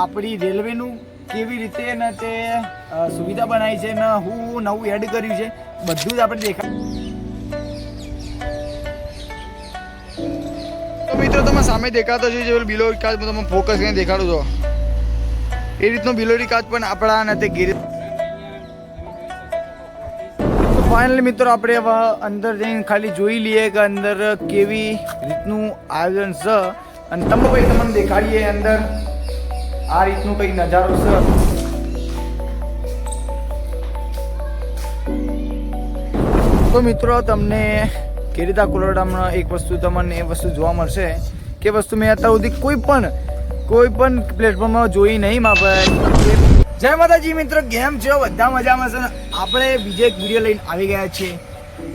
આપણી રેલવેનું કેવી રીતે ને તે સુવિધા બનાવી છે ને હું નવું એડ કર્યું છે, બધું જ આપણે દેખા મિત્રો, તમે સામે દેખાતો છે, જે બિલોરી કાચ તમે ફોકસ કરીને દેખાડું છો. એ રીતનો બિલોરી કાચ પણ આપણા ને તે ગીર ફાઇનલી મિત્રો, આપણે હવે અંદર જઈને ખાલી જોઈ લઈએ કે અંદર કેવી રીતનું આયોજન છે. અને તમે ભાઈ, તમને દેખાડીએ અંદર. આ રીતનું કંઈક નજારો છે. તો મિત્રો, તમને કેરીતા કોલોડામાં એક વસ્તુ તમને એ વસ્તુ જોવા મળશે કે વસ્તુ મેં અત્યાર સુધી કોઈ પણ કોઈ પણ પ્લેટફોર્મમાં જોઈ નહીં મા જય માતાજી મિત્રો, કેમ છો? બધા મજામાં છે આપણે બીજો એક વીડિયો લઈને આવી ગયા છીએ.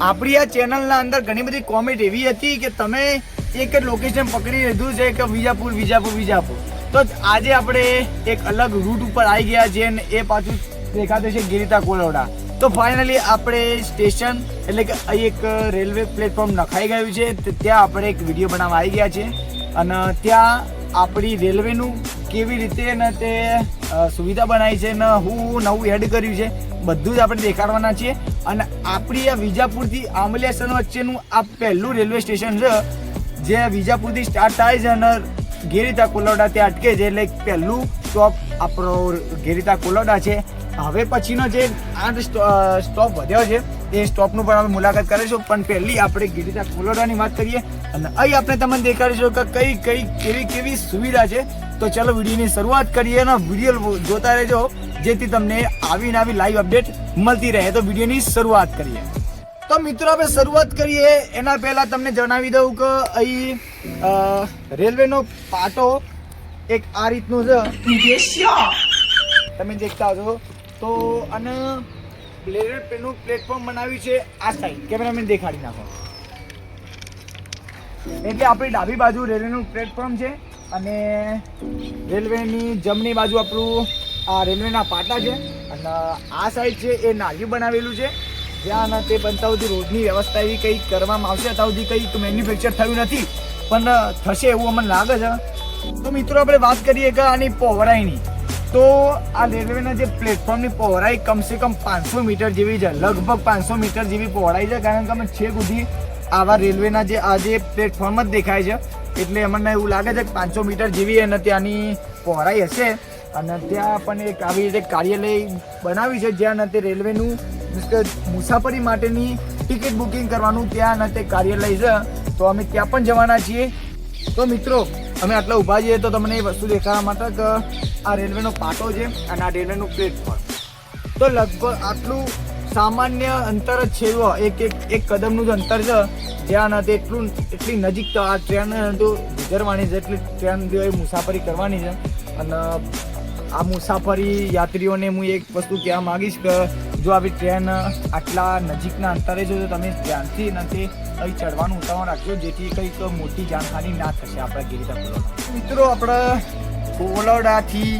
આપણી આ ચેનલના અંદર ઘણી બધી કોમેન્ટ એવી હતી કે તમે એક જ લોકેશન પકડી લીધું છે કે વિજાપુર વિજાપુર વિજાપુર. તો આજે આપણે એક અલગ રૂટ ઉપર આવી ગયા છીએ અને એ પાછું દેખાતું છે ગિરિતા કોલોડા. તો ફાઇનલી આપણે સ્ટેશન એટલે કે અહીં એક રેલવે પ્લેટફોર્મ નખાઈ ગયું છે ત્યાં આપણે એક વીડિયો બનાવવા આવી ગયા છે. અને ત્યાં આપણી રેલવેનું કેવી રીતે ને તે સુવિધા બનાવી છે ને હું નવું એડ કર્યું છે, બધું જ આપણે દેખાડવાના છીએ. અને આપણી આ વિજાપુરથી આંબલિયાસન વચ્ચેનું આ પહેલું રેલવે સ્ટેશન છે, જે વિજાપુરથી સ્ટાર્ટ થાય છે અને ગેરીતા કોલોડા ત્યાં અટકે છે એટલે પહેલું સ્ટોપ આપણો ગેરીતા કોલોડા છે. હવે પછીનો જે આઠ સ્ટોપ વધ્યો છે, એ સ્ટોપનું પણ આપણે મુલાકાત કરીશું. પણ પહેલી આપણે ગિરિતા કોલોડાની વાત કરીએ અને અહીં આપણે તમને દેખાડીશું કે કઈ કઈ, કેવી કેવી સુવિધા છે. તો ચલો વિડીયોની શરૂઆત કરીએ અને વીડિયો જોતા રહેજો, જેથી તમને આવી ને આવી લાઈવ અપડેટ મળતી રહે. તો વિડીયોની શરૂઆત કરીએ. તો મિત્રો આપણે શરૂઆત કરીએ. એના પહેલા તમને જણાવી દઉં કે અહીં રેલવેનો પાટો એક આ રીતનું છે. તમે દેખતા છો તો અને રેલવેનું પ્લેટફોર્મ બનાવ્યું છે આ સાઈડ કેમેરામેન દેખાડી નાખો. એટલે આપણી ડાબી બાજુ રેલવેનું પ્લેટફોર્મ છે અને રેલવેની જમણી બાજુ આપણું આ રેલવેના પાટા છે. અને આ સાઈડ છે એ નાલિયું બનાવેલું છે. જ્યાં તે બનતા સુધી રોડની વ્યવસ્થા એવી કંઈક કરવામાં આવશે અત્યાર સુધી કંઈક મેન્યુફેક્ચર થયું નથી. પણ થશે એવું અમને લાગે છે. તો મિત્રો, આપણે વાત કરીએ કે આની પહોળાઈની. તો આ રેલવેના જે પ્લેટફોર્મની પહોળાઈ કમસે કમ પાંચસો મીટર જેવી છે, લગભગ પાંચસો મીટર જેવી પહોળાઈ છે, કારણ કે અમે છેક સુધી આવા રેલવેના જે, આ જે પ્લેટફોર્મ જ દેખાય છે. એટલે અમને એવું લાગે છે કે પાંચસો મીટર જેવી અને ત્યાંની પહોળાઈ હશે. અને ત્યાં પણ એક આવી રીતે કાર્યાલય બનાવ્યું છે, જ્યાં તે રેલવેનું મુસાફરી માટેની ટિકિટ બુકિંગ કરવાનું ત્યાં તે કાર્યાલય છે, તો અમે ત્યાં પણ જવાના છીએ. તો મિત્રો, અમે આટલા ઊભા છીએ તો તમને એ વસ્તુ દેખાવા માટે કે આ રેલવેનો પાટો છે અને આ રેલવેનું પ્લેટફોર્મ તો લગભગ આટલું સામાન્ય અંતર જ છે એક એક એક કદમનું જ અંતર છે, જ્યાં નથી એટલું એટલી નજીક તો આ ટ્રેન તો ગુજરવાની છે, એટલી ટ્રેન એ મુસાફરી કરવાની છે. અને આ મુસાફરી યાત્રીઓને હું એક વસ્તુ કહેવા માગીશ કે જો આવી ટ્રેન આટલા નજીકના અંતરે જો તમે ધ્યાનથી નથી અહીં ચડવાનું ઉતાવળ રાખજો, જેથી કંઈક મોટી જાનહાની ના થશે આપણા ગિરિતા મિત્રો, આપણે કોલોડાથી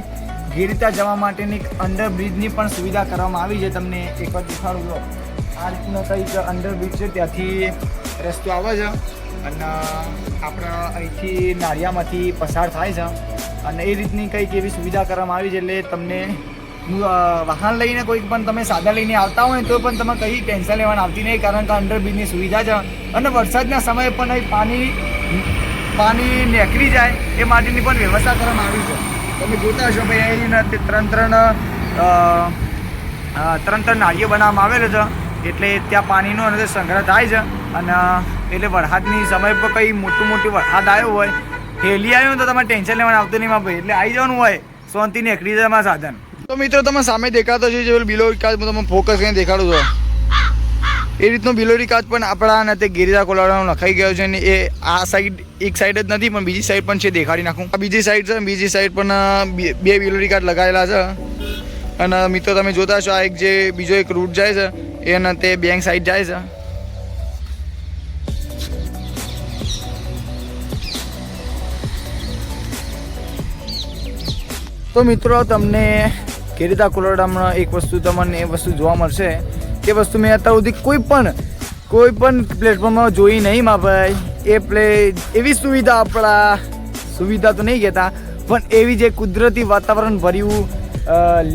ગિરિતા જવા માટેની અંડરબ્રિજની અંડર બ્રિજની પણ સુવિધા કરવામાં આવી છે. તમને એક વાર દેખાડું જો આ રીતનો કંઈક અંડર બ્રિજ છે. ત્યાંથી રસ્તો આવે છે અને આપણા અહીંથી નાળિયામાંથી પસાર થાય છે. અને એ રીતની કંઈક એવી સુવિધા કરવામાં આવી છે. એટલે તમને વાહન લઈને કોઈક પણ તમે સાધન લઈને આવતા હોય તો પણ તમે કંઈ ટેન્શન લેવાની આવતી નહીં, કારણ કે અંડરબ્રિજની સુવિધા છે. અને વરસાદના સમયે પણ અહીં પાણી પાણી નીકળી જાય એ માટેની પણ વ્યવસ્થા કરવામાં આવી છે. તમે જોતા હશો ભાઈ અહીં તે ત્રણ ત્રણ ત્રણ ત્રણ નાળીઓ બનાવવામાં આવેલો છે. એટલે ત્યાં પાણીનો અને તે સંગ્રહ થાય છે. અને, એટલે વરસાદની સમય પર કંઈ મોટું મોટું વરસાદ આવ્યો હોય, હેલી આવ્યો તો તમારે ટેન્શન લેવાનું આવતું નહીં ભાઈ. એટલે આવી જવાનું હોય શાંતિ નીકળી જાય સાધન. તો મિત્રો, તમે સામે દેખાતો છે, જે બિલોરી કાચ હું તમને ફોકસ કરીને દેખાડું છું. એ રીતનો બિલોરી કાચ પણ આપણા તે ગિરિજા કોલાડાનો નખાઈ ગયો છે ને એ આ સાઈડ એક સાઈડ જ નથી, પણ બીજી સાઈડ પણ છે, દેખાડી નાખું. આ બીજી સાઈડ છે બીજી સાઈડ પણ બે બિલોરી કાચ લગાવેલા છે. અને મિત્રો, તમે જોતા છો આ એક જે બીજો એક રૂટ જાય છે એના તે બેંક સાઈડ જાય છે. તો મિત્રો, તમને કેરીતા કોલોડામાં એક વસ્તુ તમને એ વસ્તુ જોવા મળશે કે વસ્તુ મેં અત્યાર સુધી કોઈ પણ કોઈ પણ પ્લેટફોર્મમાં જોઈ નહીં મા ભાઈ. એ પ્લે, એવી સુવિધા આપણા, સુવિધા તો નહીં કહેતા, પણ એવી જે કુદરતી વાતાવરણ ભર્યું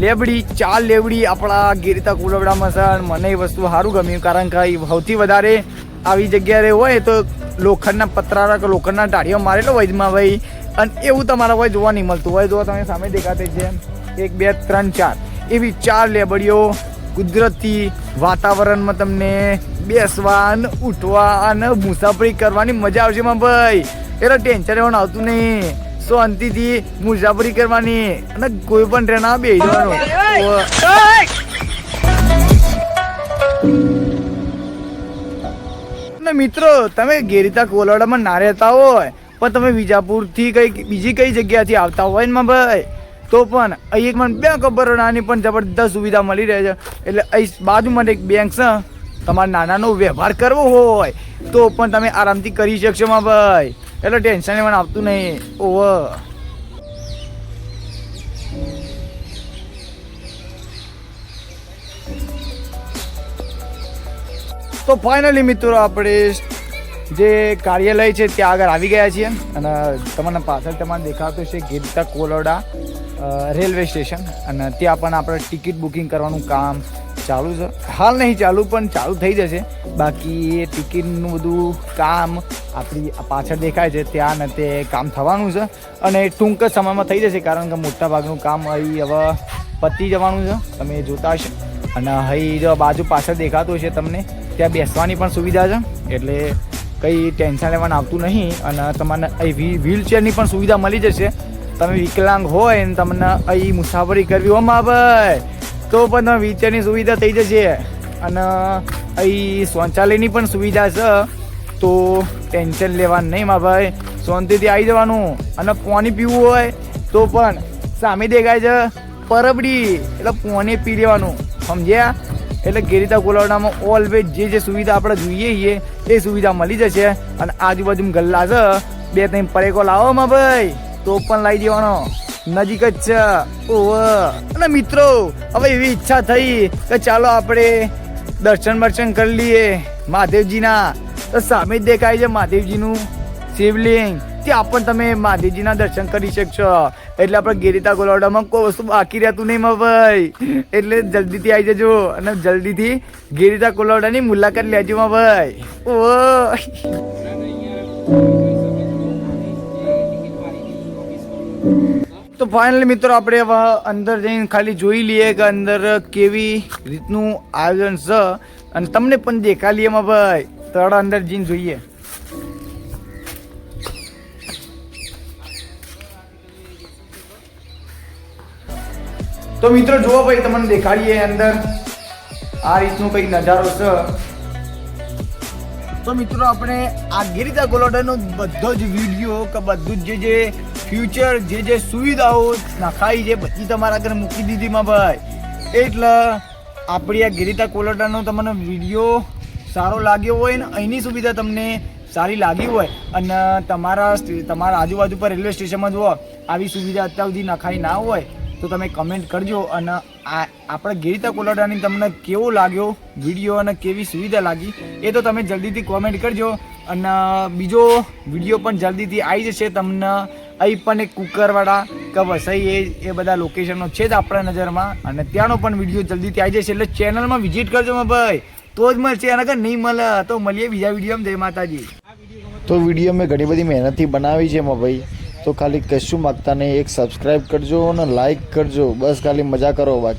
લેબડી, ચાર લેબડી આપણા ગીરતા કુલવડામાં છે મને એ વસ્તુ સારું ગમ્યું કારણ કે સૌથી વધારે આવી જગ્યાએ હોય તો લોખંડના પતરારા કે લોખંડના ટાળીઓ મારેલો એમાં ભાઈ. અને એવું તમારા હોય જોવા નહીં મળતું હોય. જો તમે સામે દેખાતી છે એક બે ત્રણ ચાર. એવી ચાર લેબડીઓ કુદરતી વાતાવરણમાં તમને બેસવા અને ઉઠવા અને મુસાફરી કરવાની મજા આવશે માં ભાઈ. એટલે ટેન્શન લેવાનું આવતું નહીં. શાંતિથી મુસાફરી કરવાની અને કોઈ પણ ટ્રેન આ જવાનું. ને મિત્રો તમે ગેરીતા કોલાડામાં ના રહેતા હોય પણ તમે વિજાપુરથી કઈ બીજી કઈ જગ્યાથી આવતા હોય ને માં ભાઈ? તો પણ અહીં એક મને બેંક ઓફ બરોડાની પણ જબરદસ્ત સુવિધા મળી રહે છે. એટલે અહીં બાજુમાં એક બેંક છે, તમારે નાનાનો વ્યવહાર કરવો હોય, તો પણ તમે આરામથી કરી શકશો માં ભાઈ. એટલે ટેન્શન મને આવતું નહીં. ઓવર તો ફાઇનલી મિત્રો આપણે જે કાર્યાલય છે, ત્યાં આગળ આવી ગયા છીએ. અને તમને પાછળ તમને દેખાતું છે ગીરતા કોલોડા. રેલવે સ્ટેશન અને ત્યાં પણ આપણે ટિકિટ બુકિંગ કરવાનું કામ ચાલુ છે. હાલ નહીં ચાલુ, પણ ચાલુ થઈ જશે. બાકી એ ટિકિટનું બધું કામ આપણી પાછળ દેખાય છે. ત્યાં ને તે કામ થવાનું છે. અને ટૂંક જ સમયમાં થઈ જશે, કારણ કે મોટાભાગનું કામ અહીં હવે પતી જવાનું છે. તમે જોતા હશો. અને અહીં જો બાજુ પાછળ દેખાતું હશે તમને, ત્યાં બેસવાની પણ સુવિધા છે. એટલે કંઈ ટેન્શન લેવાનું આવતું નહીં. અને તમને અહીં વ્હીલ ચેરની પણ સુવિધા મળી જશે. તમે વિકલાંગ હોય ને તમને અહીં મુસાફરી કરવી હોયમાં ભાઈ, તો પણ તમે વ્હીલચેરની સુવિધા થઈ જશે. અને અહીં શૌચાલયની પણ સુવિધા છે. તો ટેન્શન લેવાનું નહીં મા ભાઈ. શાંતિથી આવી જવાનું. અને પાણી પીવું હોય, તો પણ સામે દેખાય છે પરબડી. એટલે પાણી પી લેવાનું. સમજ્યા? એટલે ગેરીતા કોલાવડામાં ઓલવેઝ જે જે સુવિધા આપણે જોઈએ છીએ, એ સુવિધા મળી જશે. અને આજુબાજુ ગલ્લા છે. બે ત્રણ પરેકો લાવો મા ભાઈ. તો પણ લાવી દેવાનો. નજીક જ છે. ઓહ. અને મિત્રો, હવે એવી ઈચ્છા થઈ કે ચાલો આપણે દર્શન બર્શન કરી લઈએ મહાદેવજીના. તો સામે દેખાય છે મહાદેવજીનું શિવલિંગ. ત્યાં પણ તમે મહાદેવજીના દર્શન કરી શકશો. એટલે આપણે ગેરીતા ગોલાવડામાં કોઈ વસ્તુ બાકી રહેતું નહીં ભાઈ. એટલે જલ્દીથી આવી જજો અને જલ્દીથી ગેરીતા કોલાવડાની મુલાકાત લેજો ભાઈ. ઓ તો ફાઇનલી મિત્રો આપણે હવે અંદર જઈને ખાલી જોઈ લઈએ કે અંદર કેવી રીતનું આયોજન છે અને તમને પણ દેખાડી લઈએ એમાં ભાઈ. તળ અંદર જઈને જોઈએ. તો મિત્રો જુઓ ભાઈ, તમને દેખાડીએ અંદર આ રીતનું કંઈક નજારો છે તો મિત્રો આપણે આ ગિરિતા ગોલોડાનો બધો જ વીડિયો કે બધું જ જે જે ફ્યુચર જે જે સુવિધાઓ નખાઈ છે, બધી તમારા આગળ મૂકી દીધી માં ભાઈ. એટલે આપણી આ ગિરિતા કોલોડાનો તમને વીડિયો સારો લાગ્યો હોય ને અહીંની સુવિધા તમને સારી લાગી હોય અને તમારા તમારા આજુબાજુ પર રેલવે સ્ટેશનમાં જુઓ, આવી સુવિધા અત્યાર સુધી નખાઈ ના હોય, તો તમે કમેન્ટ કરજો અને આ આપણે ગિરિતા કોલોડાની તમને કેવો લાગ્યો વીડિયો અને કેવી સુવિધા લાગી, એ તો તમે જલ્દીથી કોમેન્ટ કરજો અને બીજો વીડિયો પણ જલ્દીથી આવી જશે તમને અહીં પણ એક કુકરવાળા કે વસઈ એ એ બધા લોકેશનો છે જ આપણા નજરમાં. અને ત્યાંનો પણ વીડિયો જલ્દીથી આવી જશે, એટલે ચેનલમાં વિઝિટ કરજો ભાઈ. તો જ મળશે અને અગર નહીં મળે, તો મળીએ બીજા વિડીયોમાં જય માતાજી. તો વીડિયો મેં ઘણી બધી મહેનતથી બનાવી છે એમાં ભાઈ. તો ખાલી કશું માગતા નહીં, એક સબસ્ક્રાઈબ કરજો અને લાઈક કરજો. બસ ખાલી મજા કરો બાકી.